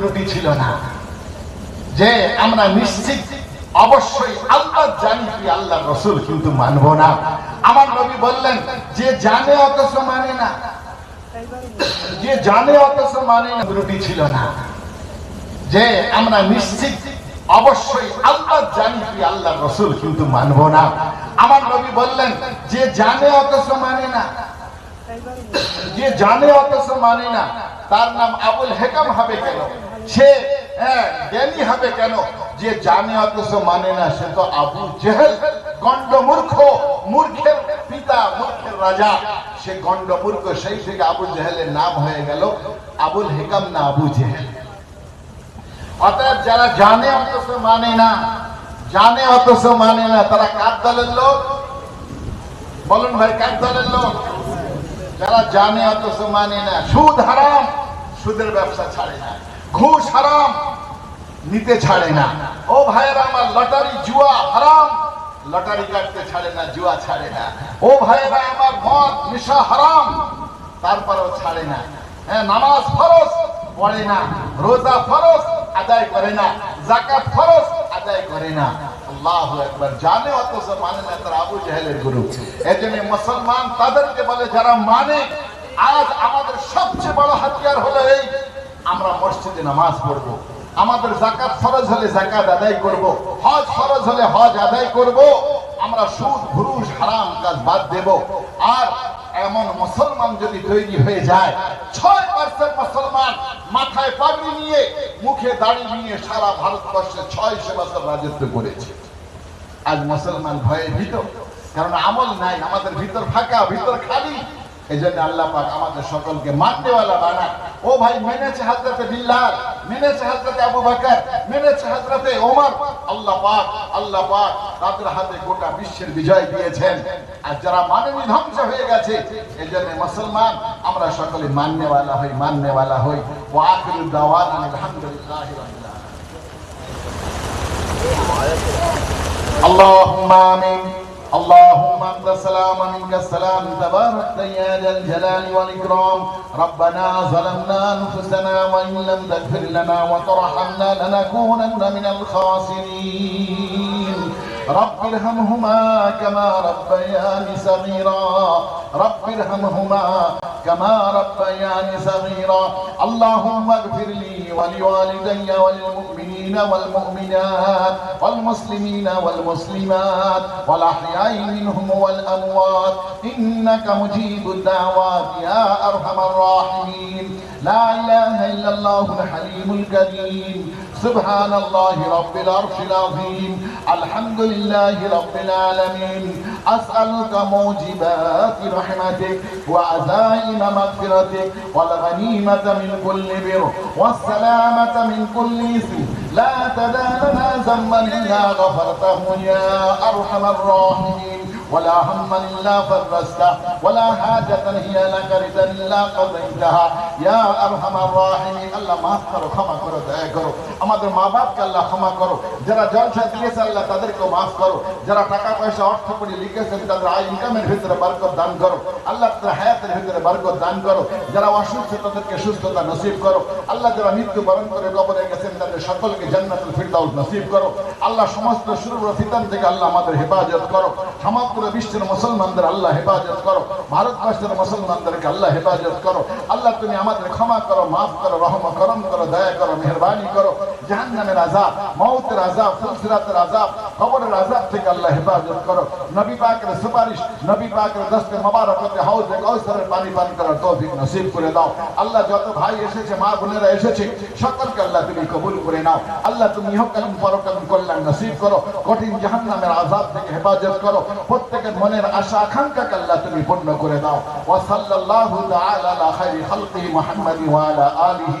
ত্রুটি ছিল না। যে আমরা নিশ্চিত, অবশ্যই আল্লাহ জানি কি আল্লাহ রসুল কিন্তু মানব না। আমার নবী বললেন, যে জানে অথচ মানে না। যে জানে অথচ মানে না, ত্রুটি ছিল না। যে আমরা নিশ্চিত, অবশ্যই আল্লাহ জানি কি আল্লাহ রসুল কিন্তু মানব না। আমার নবী বললেন, যে জানে অথচ মানে না। যে জানে অথচ মানে না, তার নাম আবুল হেকাম হবে কেন? সে হ্যাঁ, জ্ঞানী হবে কেন? যে জানে অথচ মানে না সে তো আবু জেহেল গন্ড মূর্খ মূর্খের পিতা মূর্খের রাজা। সে গন্ড মূর্খ সেই থেকে আবু জেহেলের নাম হয়ে গেল আবুল হেকাম না আবু জেহেল। অতএব যারা জানে অথচ মানে না জানে অথচ মানে না তারা কার দলের লোক? বলুন ভাই কার দলের লোক? যারা জানে অথচ মানে না সুদ হারাম সুদের ব্যবসা ছাড়ে না। ঘুষ হারাম, নিতে ছাড়ে না। ও ভাইয়েরা, আমার লটারি জুয়া হারাম, লটারি কাটতে ছাড়ে না, জুয়া ছাড়ে না। ও ভাইয়েরা, আমার মদ নেশা হারাম, তারপরেও ছাড়ে না। হ্যাঁ নামাজ ফরজ, পড়ে না। রোজা ফরজ, আদায় করে না। জাকাত ফরজ, আদায় করে না। আল্লাহ একবার জানে অথচ মানে না, তারা আবু জাহেলের গুরু। এজন্য মুসলমান তাদেরকে বলে, যারা মানে আজ আমাদের সবচেয়ে বড় হাতিয়ার হলো এই আমরা মসজিদে নামাজ পড়ব। আমাদের জাকাত ফরজ হলে জাকাত আদায় করব। হজ ফরজ হলে হজ আদায় করব। আমরা সুদ ঘুরুস হারাম কাজ বাদ দেব। আর এমন মুসলমান যদি তৈরি হয়ে যায়, ছয় পার্সেন্ট মুসলমান মাথায় পাগড়ি নিয়ে, মুখে দাড়ি নিয়ে সারা ভারতবর্ষে ছয়শো বছর রাজত্ব করেছে। আজ মুসলমান ভয়ে ভীত। কারণ আমল নাই, আমাদের ভিতর ফাঁকা, ভিতর খালি। এই জন্য আল্লাহ পাক আমাদের সকলকে মানতেওয়ালা বানায় ও ভাই মেনেছে হাজরতে বিল্লাল মেনেছে হাজরতে আবু বকর মেনেছে হাজরতে ওমর আল্লাহ পাক আল্লাহ পাক তাদের হাতে গোটা বিশ্বের বিজয় দিয়েছেন আর যারা মানবী ধ্বংস হয়ে গেছে এই জন্য মুসলমান আমরা সকলে মাননেওয়ালা হই মাননেওয়ালা হই ও আখিরুদ দাওয়ানা আলহামদুলিল্লাহি রাব্বিল আলামিন اللهم امين اللهم انت السلام منك السلام تبارك يا ذا الجلال والإكرام. ربنا ظلمنا أنفسنا وإن لم تغفر لنا وترحمنا لنكونن من الخاسرين. رب ارحمهما كما ربياني صغيرا. رب ارحمهما كما ربياني صغيرا. اللهم اغفر لي ولوالدي وللمؤمنين والمؤمنات والمسلمين والمسلمات والأحياء منهم والأموات. إنك مجيب الدعوات يا أرحم الراحمين. لا إله إلا الله الحليم الكريم سبحان الله رب العرش العظيم. الحمد لله رب العالمين. أسألك موجبات رحمتك وعزائم مغفرتك والغنيمة من كل بر والسلامة من كل إثم. لا تدع لنا ذنبا إلا غفرته يا أرحم الراحمين. ولا هما إلا فرجته ولا حاجة هي لك رضا إلا قضيتها يا أرحم الراحمين আল্লাহ মাফ করো ক্ষমা করো দয়া করো আমাদের মা বাপকে আল্লাহ ক্ষমা করো যারা জলসা দিয়েছে আল্লাহ তাদেরকে মাফ করো যারা টাকা পয়সা অর্থ করে লিখেছেন তাদের আয় ইনকামের ভিতরে বরকত দান করো আল্লাহ তাদের হায়াতের ভিতরে বরকত দান করো যারা অসুস্থ তাদেরকে সুস্থতা নসিব করো আল্লাহ যারা মৃত্যু বরণ করে কবরে গেছেন তাদের সকলকে জান্নাতুল ফিরদাউস নসিব করো আল্লাহ সমস্ত শুরু ফিতান থেকে আল্লাহ আমাদের হেফাজত করো সমগ্র বিশ্বের মুসলমানদের আল্লাহ হেফাজত করো, ভারতবর্ষের মুসলমানদেরকে আল্লাহ হেফাজত করো। আল্লাহ তুমি আমাদের ক্ষমা করো, মাফ করো, রহম করম করো, দয়া করো, মেহরবানি করো। জাহান্নামের আজাব মৌতের আজাব ফুলসিরাতের আজাব কবরের আজাব থেকে আল্লাহ হেফাজত করো। নবী পাকের সুপারিশ, নবী পাকের দস্তে মোবারকতে হাউজে কৌসরের পানি পান করার তৌফিক নসিব করে দাও। আল্লাহ যত ভাই এসেছে, মা বোনেরা এসেছে, সকলকে আল্লাহ তুমি কবুল করে নাও। আল্লাহ তুমি ইহকালীন পরকালীন কল্যাণ নসিব করো। কঠিন জাহান্নামের আজাব থেকে হেফাজত করো। প্রত্যেকের মনের আশা, আকাঙ্ক্ষাকে আল্লাহ তুমি পূর্ণ করে দাও। ওয়া তাআলা আলা খাইরি খালকি মুহাম্মাদি ওয়া আলা আলিহি